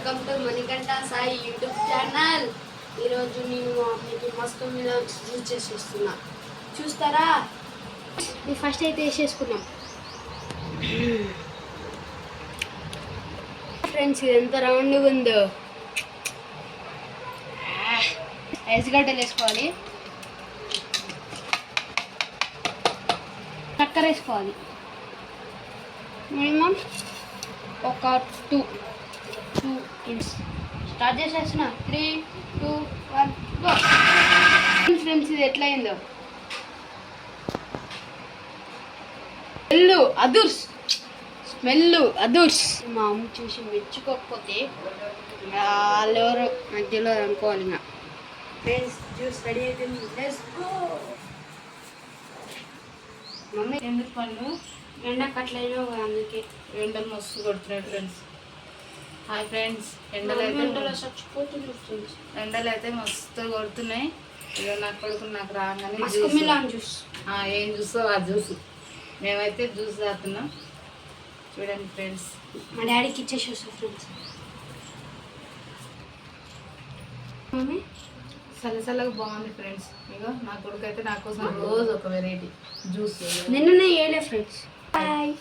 Welcome to Manikanta Sai YouTube channel ఈరోజు నేను మా మస్తు మీద యూజ్ చేసేస్తున్నా. చూస్తారా? ఇది ఫస్ట్ అయితే వేసేసుకున్నాం. ఫ్రెండ్స్ ఇది ఎంత రౌండ్గా ఉందో. Ah, ఎసిగడ్డలు వేసుకోవాలి. చక్కెర వేసుకోవాలి. మినిమం ఒక టూ టూ ఇంచ్ స్టార్ట్ చేసేసిన three two one go friends ఇది ఎట్లా అయిందో స్మెల్ అదుర్స్. స్మెల్ అదుర్స్. మా అమ్మ చూసి మెచ్చుకోకపోతే వాళ్ళెవరు మధ్యలో అనుకోవాలి ఇంకా. ఫ్రెండ్స్ జ్యూస్ రెడీ అయిపోయింది. లెట్స్ గో మమ్మీ ఎందుకు పండు ఎండ కట్లయినా అందుకే. ఎండలు మస్తు కొడుతున్నాయి ఫ్రెండ్స్ హాయ్ ఫ్రెండ్స్ ఎండలు అయితే ఎండలో అయితే మస్తు కొడుతున్నాయి. ఇక నా కొడుకు నాకు రాగానే జ్యూస్ ఏం జ్యూసో ఆ జ్యూస్ మేమైతే జ్యూస్ తాగుతున్నాం. చూడండి ఫ్రెండ్స్ మా డాడీకి ఇచ్చేసి వస్తా ఫ్రెండ్స్ మమ్మీ? చల్లచల్లగా బాగుంది ఫ్రెండ్స్ ఇక నా కొడుకు అయితే నా కోసం రోజు ఒక వెరైటీ జ్యూస్ నిన్ననే వేయలే ఫ్రెండ్స్ బాయ్